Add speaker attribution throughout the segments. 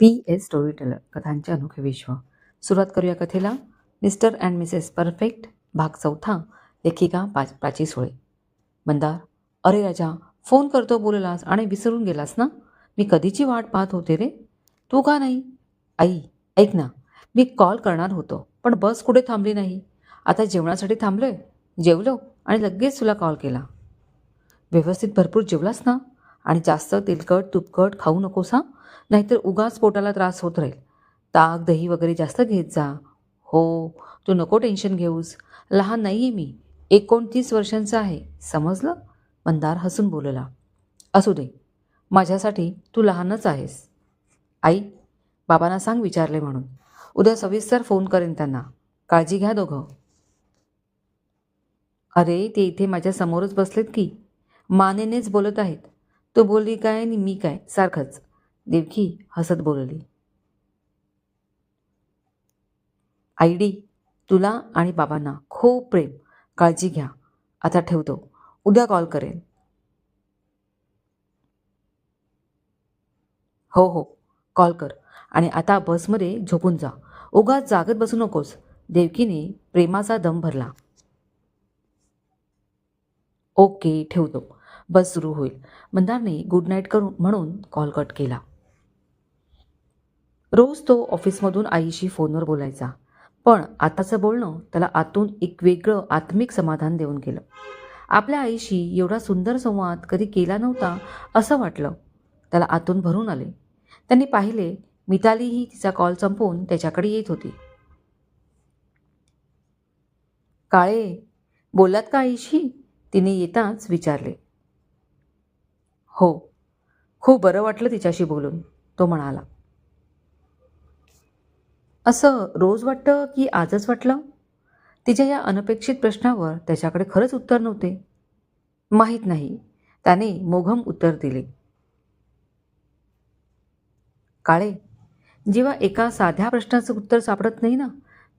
Speaker 1: P S story teller कथांचे अनोखे विश्व. सुरुवात करूया कथेला. मिस्टर अँड मिसेस परफेक्ट भाग चौथा लेखिका पा प्राची सोळे. मंदार अरे राजा फोन करतो बोललास आणि विसरून गेलास ना? मी कधीची वाट पाहत होते रे? तू का नाही? आई ऐक ना मी कॉल करणार होतो पण बस कुठे थांबली नाही. आता जेवणासाठी थांबलोय? जेवलो आणि लगेच तुला कॉल केला. व्यवस्थित भरपूर जेवलास ना? आणि जास्त तेलकट तुपकट खाऊ नकोस हां. नाहीतर उगाच पोटाला त्रास होत राहील. ताक दही वगैरे जास्त घेत जा. हो तू नको टेन्शन घेऊस. लहान नाही आहे मी. एकोणतीस वर्षांचा आहे. समजलं? मंदार हसून बोलला. असू दे. माझ्यासाठी तू लहानच आहेस. आई बाबांना सांग विचारले म्हणून. उद्या सविस्तर फोन करेन त्यांना. काळजी घ्या दोघं. अरे ते इथे माझ्या समोरच बसलेत की? मानेनेच बोलत आहेत. तो बोलली काय आणि मी काय? सारखंच. देवकी हसत बोलली. आयडी तुला आणि बाबांना खूप प्रेम. काळजी घ्या. आता ठेवतो. उद्या कॉल करेन. हो हो. कॉल कर. आणि आता बसमध्ये झोपून जा. उगाच जागत बसू नकोस. देवकीने प्रेमाचा दम भरला. ओके ठेवतो. बस सुरू होईल. मंदारने गुड नाईट करून म्हणून कॉल कट केला. रोज तो ऑफिसमधून आईशी फोनवर बोलायचा. पण आताचं बोलणं त्याला आतून एक वेगळं आत्मिक समाधान देऊन गेलं. आपल्या आईशी एवढा सुंदर संवाद कधी केला नव्हता असं वाटलं. त्याला आतून भरून आले. त्यांनी पाहिले मितालीही तिचा कॉल संपवून त्याच्याकडे येत होती. काळे बोलात का आईशी? तिने येताच विचारले. हो. खूप बरं वाटलं तिच्याशी बोलून तो म्हणाला. असं रोज वाटतं की आजच वाटलं? तिच्या या अनपेक्षित प्रश्नावर त्याच्याकडे खरंच उत्तर नव्हते. माहीत नाही त्याने मोघम उत्तर दिले. काळे जेव्हा एका साध्या प्रश्नाचं उत्तर सापडत नाही ना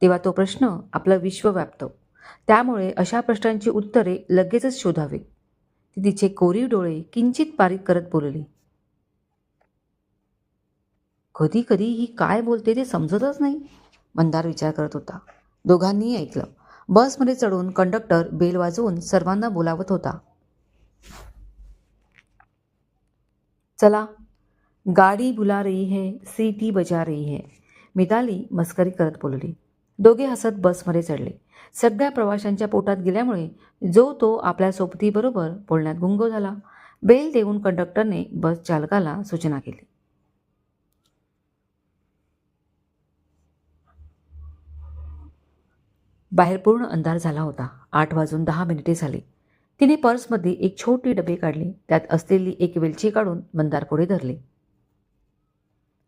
Speaker 1: तेव्हा तो प्रश्न आपलं विश्व व्यापतो. त्यामुळे अशा प्रश्नांची उत्तरे लगेचच शोधावी. ती तिचे कोरीव डोळे किंचित बारीक करत बोलली. कधी कधी ही काय बोलते ते समजतच नाही मंदार विचार करत होता. दोघांनीही ऐकलं. बसमध्ये चढून कंडक्टर बेल वाजवून सर्वांना बोलावत होता. चला गाडी बुला रही है सीटी बजा रही है मिताली मस्करी करत बोलली. दोघे हसत बसमध्ये चढले. सगळ्या प्रवाशांच्या पोटात गेल्यामुळे जो तो आपल्या सोबतीबरोबर बोलण्यात गुंग झाला. बेल देऊन कंडक्टरने बस चालकाला सूचना केली. बाहेर पूर्ण अंधार झाला होता. आठ वाजून दहा मिनिटे झाली. तिने पर्समध्ये एक छोटी डबे काढली. त्यात असलेली एक वेलची काढून मंदार पुढे धरली.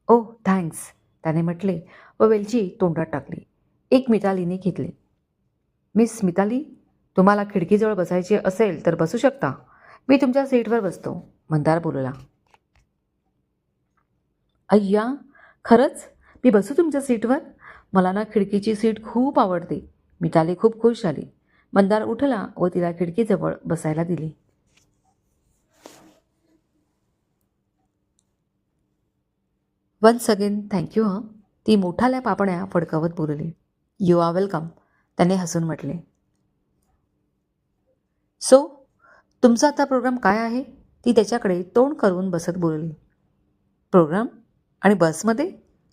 Speaker 1: ओ थँक्स त्याने म्हटले व वेलची तोंडात टाकली. एक मितालीने घेतली. मिस मिताली तुम्हाला खिडकीजवळ बसायचे असेल तर बसू शकता. मी तुमच्या सीटवर बसतो मंदार बोलला. अय्या खरंच? मी बसू तुमच्या सीटवर? मला ना खिडकीची सीट खूप आवडते. मिताली खूप खुश झाली. मंदार उठला व तिला खिडकीजवळ बसायला दिली. वन्स अगेन थँक्यू हं. ती मोठाल्या पापण्या फडकावत बोलली. यू आर वेलकम त्याने हसून म्हटले सो तुमचा आता प्रोग्राम काय आहे? ती त्याच्याकडे तोंड करून बसत बोलली प्रोग्राम? आणि बसमध्ये?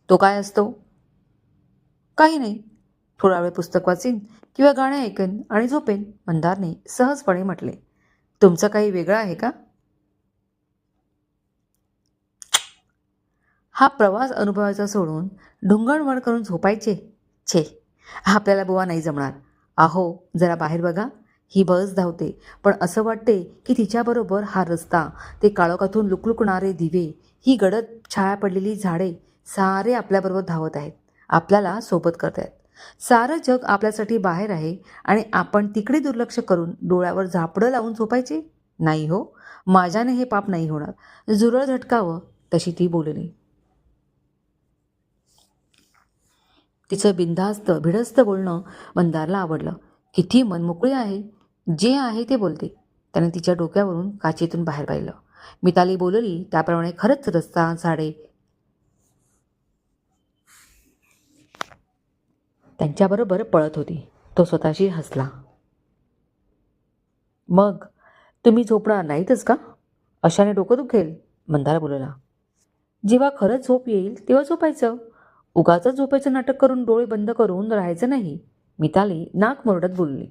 Speaker 1: तो काय असतो? काही नाही. थोडा वेळ पुस्तक वाचीन किंवा गाणे ऐकेन आणि झोपेन मंदारने सहजपणे म्हटले. तुमचं काही वेगळं आहे का? हा प्रवास अनुभवायचा सोडून ढुंगणवण करून झोपायचे. छे आपल्याला बुवा नाही जमणार. आहो जरा बाहेर बघा. ही बस धावते. पण असं वाटते की तिच्याबरोबर हा रस्ता ते काळोखातून लुकलुकणारे दिवे ही गडद छाया पडलेली झाडे सारे आपल्याबरोबर धावत आहेत. आपल्याला सोबत करत आहेत सारं जग आपल्यासाठी बाहेर आहे आणि आपण तिकडे दुर्लक्ष करून डोळ्यावर झापडं लावून झोपायचे? नाही हो. माझ्याने हे पाप नाही होणार. जुरळ झटकावं तशी ती बोलली. तिचं बिंधास्त भिडस्त बोलणं मंदारला आवडलं. किती मनमोकळी आहे. जे आहे ते बोलते. त्याने तिच्या डोक्यावरून काचेतून बाहेर पाहिलं. मिताली बोलली त्याप्रमाणे खरंच रस्ता झाडे त्यांच्याबरोबर पळत होती. तो स्वतःशी हसला. मग तुम्ही झोपणार नाहीतच का? अशाने डोकं दुखेल. मंदार बोलला. जेव्हा खरंच झोप येईल तेव्हा झोपायचं. उगाच झोपेचं नाटक करून डोळे बंद करून राहायचं नाही. मिताली नाक मोरडत बोलली.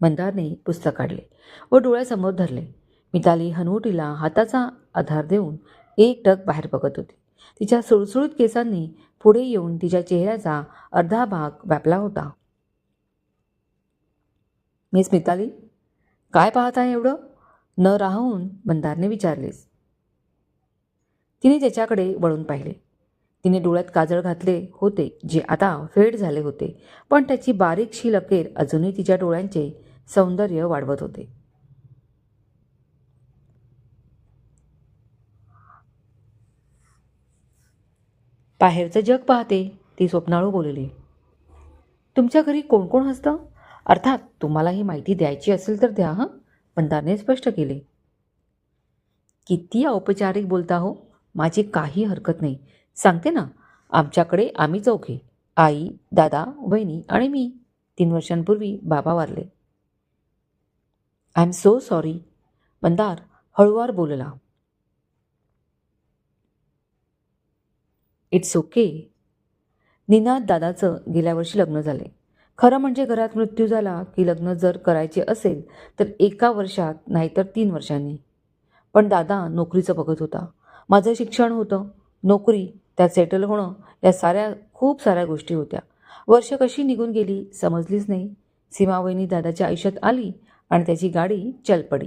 Speaker 1: मंदारने पुस्तक काढले व डोळ्यासमोर धरले. मिताली हनुवटीला हाताचा आधार देऊन एक टक बाहेर बघत होती. तिच्या सुळसुळीत केसांनी पुढे येऊन तिच्या चेहऱ्याचा अर्धा भाग व्यापला होता. मिस मिताली काय पाहत आहे एवढं? न राहून मंदारने विचारलेस. तिने त्याच्याकडे वळून पाहिले. तिने डोळ्यात काजळ घातले होते जे आता फेड झाले होते पण त्याची बारीकशी लकेर अजूनही तिच्या डोळ्यांचे सौंदर्य वाढवत होते. बाहेरचं जग पाहते ती स्वप्नाळू बोलली. तुमच्या घरी कोण कोण असतं अर्थात तुम्हाला ही माहिती द्यायची असेल तर द्या हं? मंदारने स्पष्ट केले. किती औपचारिक बोलता हो. माझी काही हरकत नाही. सांगते ना आमच्याकडे आम्ही चौघे आई दादा वहिनी आणि मी. तीन वर्षांपूर्वी बाबा वारले. I am so sorry Mandar हळूवार बोलला. इट्स ओके निनाद दादाचं गेल्या वर्षी लग्न झाले. खरं म्हणजे घरात मृत्यू झाला की लग्न जर करायचे असेल तर एका वर्षात नाहीतर तीन वर्षांनी. पण दादा नोकरीचं बघत होता. माझं शिक्षण होतं नोकरी त्यात सेटल होणं या साऱ्या खूप साऱ्या गोष्टी होत्या. वर्ष कशी निघून गेली समजलीच नाही. सीमावहिनी दादाच्या आयुष्यात आली आणि त्याची गाडी चल पडी.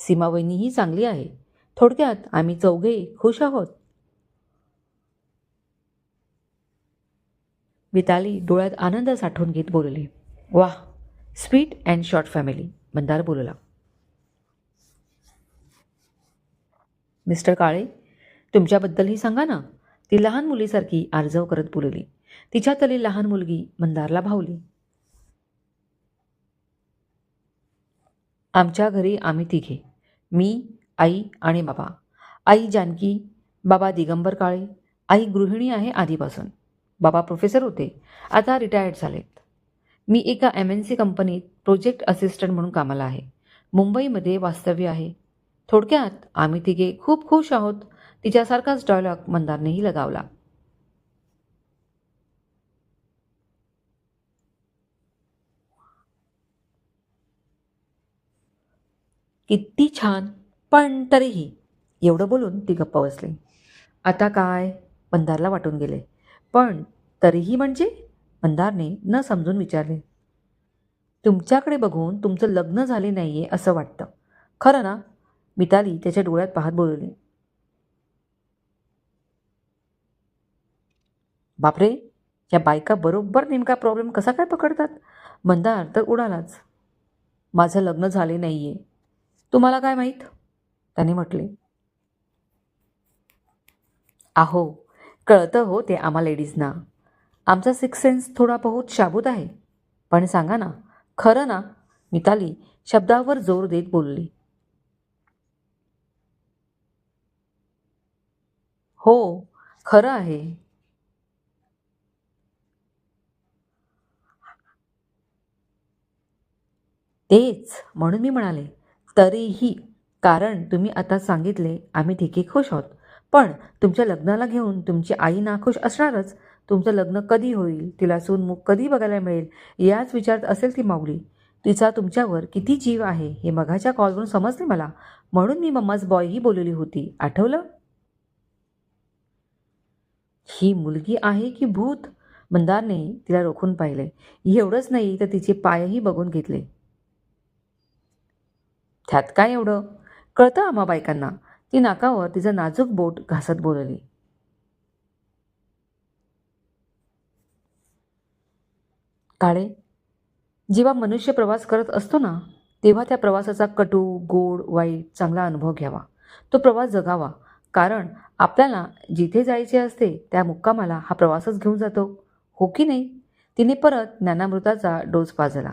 Speaker 1: सीमावहिनीही चांगली आहे. थोडक्यात आम्ही चौघे खुश आहोत. मिताली डोळ्यात आनंद साठवून घेत बोलली वाह sweet and short family Mandar बोलला. मिस्टर काळे तुमच्याबद्दलही सांगा ना. ती लहान मुलीसारखी आर्जव करत बोलली. तिच्यातली लहान मुलगी मंदारला भावली. आमच्या घरी आम्ही तिघे. मी आई आणि बाबा. आई जानकी बाबा दिगंबर काळे. आई गृहिणी आहे आधीपासून. बाबा प्रोफेसर होते. आता रिटायर्ड झालेत. मी एका एम एन सी कंपनीत प्रोजेक्ट असिस्टंट म्हणून कामाला आहे. मुंबईमध्ये वास्तव्य आहे. थोडक्यात आम्ही तिघे खूप खुश आहोत. तिच्यासारखाच डायलॉग मंदारनेही लगावला. किती छान. पण तरीही एवढं बोलून ती गप्प बसली. आता काय? मंदारला वाटून गेले. पण तरीही म्हणजे मंदारने न समजून विचारले. तुमच्याकडे बघून तुमचं लग्न झाले नाही आहे असं वाटतं. खरं ना? मिताली त्याच्या डोळ्यात पाहत बोलली. बापरे या बायका बरोबर नेमका प्रॉब्लेम कसा काय पकडतात? मंदार तर उडालाच. माझं लग्न झाले नाही आहे तुम्हाला काय माहीत? त्याने म्हटले. आहो कळतं हो ते आम्हा लेडीजना. आमचा सिक्स सेन्स थोडा बहुत शाबूत आहे. पण सांगा ना खरं ना? मिताली शब्दावर जोर देत बोलली. हो खरं आहे. तेच म्हणून मी म्हणाले तरीही कारण तुम्ही आता सांगितले आम्ही ठीके खुश आहोत. पण तुमच्या लग्नाला घेऊन तुमची आई नाखुश असणारच. तुमचं लग्न कधी होईल तिला सूनमुख कधी बघायला मिळेल याच विचारत असेल ती माऊली. तिचा तुमच्यावर किती जीव आहे हे मघाच्या कॉलवरून समजले मला. म्हणून मी मम्माज बॉयही बोलवली होती. आठवलं? ही मुलगी आहे की भूत? मंदारने तिला रोखून पाहिले. एवढंच नाही तर तिचे पायही बघून घेतले. त्यात काय एवढं? कळतं आम्हा बायकांना. ती नाकावर तिचं नाजूक बोट घासत बोलली. काळे जेव्हा मनुष्य प्रवास करत असतो ना तेव्हा त्या प्रवासाचा कटू गोड वाईट चांगला अनुभव घ्यावा. तो प्रवास जगावा. कारण आपल्याला जिथे जायचे असते त्या मुक्कामाला हा प्रवासच घेऊन जातो. हो की नाही? तिने परत ज्ञानामृताचा डोस पाजला.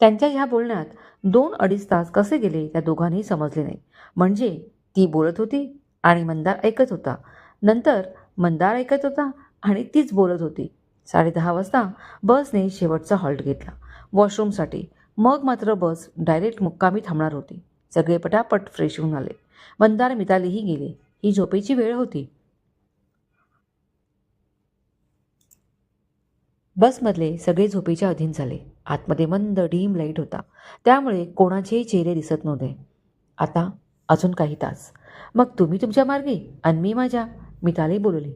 Speaker 1: त्यांच्या ह्या बोलण्यात दोन अडीच तास कसे गेले त्या दोघांनी समजले नाही. म्हणजे ती बोलत होती आणि मंदार ऐकत होता. नंतर मंदार ऐकत होता आणि तीच बोलत होती. साडेदहा वाजता बसने शेवटचा हॉल्ट घेतला. वॉशरूमसाठी. मग मात्र बस डायरेक्ट मुक्कामी थांबणार होती. सगळे पटापट फ्रेश होऊन आले. मंदार मितालीही गेले. ही झोपेची वेळ होती. बसमधले सगळे झोपेच्या अधीन झाले. आतमध्ये मंद डीम लाइट होता. त्यामुळे कोणाचेही चेहरे दिसत नव्हते. आता अजून काही तास. मग तुम्ही तुमच्या मार्गे आणि मी माझ्या. मिताली बोलली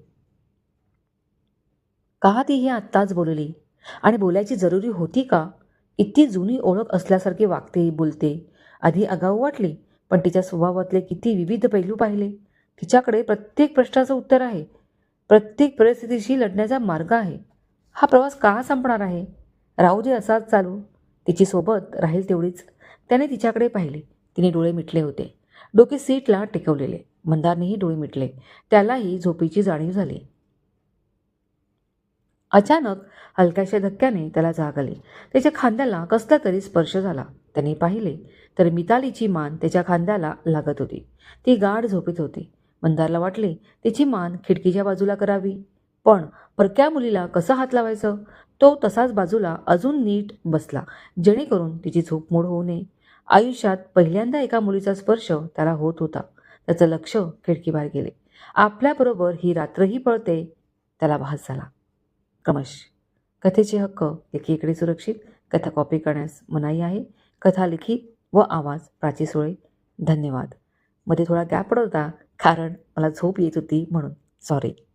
Speaker 1: का ती ही आत्ताच बोलली आणि बोलायची जरुरी होती का? इतकी जुनी ओळख असल्यासारखी वागते बोलते. आधी आगाऊ वाटली पण तिच्या स्वभावातले किती विविध पैलू पाहिले. तिच्याकडे प्रत्येक प्रश्नाचं उत्तर आहे. प्रत्येक परिस्थितीशी लढण्याचा मार्ग आहे. हा प्रवास का संपणार आहे? राहू दे असाच चालू. तिची सोबत राहील तेवढीच. त्याने तिच्याकडे पाहिले. तिने डोळे मिटले होते. डोके सीटला टेकवलेले. मंदारनेही डोळे मिटले. त्यालाही झोपीची जाणीव झाली. अचानक हलक्याशा धक्क्याने त्याला जाग आली. त्याच्या खांद्याला कसला तरी स्पर्श झाला. त्याने पाहिले तर मितालीची मान त्याच्या खांद्याला लागत होती. ती गाढ झोपेत होती. मंदारला वाटले तिची मान खिडकीच्या बाजूला करावी. पण परक्या मुलीला कसं हात लावायचं? तो तसाच बाजूला अजून नीट बसला जेणेकरून तिची झोप मोड होऊ नये. आयुष्यात पहिल्यांदा एका मुलीचा स्पर्श त्याला होत होता. त्याचं लक्ष खिडकीबाहेर गेले. आपल्याबरोबर ही रात्रही पळते. त्याला भास झाला. क्रमश कथेचे हक्क एकीकडे सुरक्षित कथा कॉपी करण्यास मनाई आहे. कथा लिखित व आवाज प्राची सुळे. धन्यवाद. मध्ये थोडा गॅप पडत होता कारण मला झोप येत होती म्हणून. सॉरी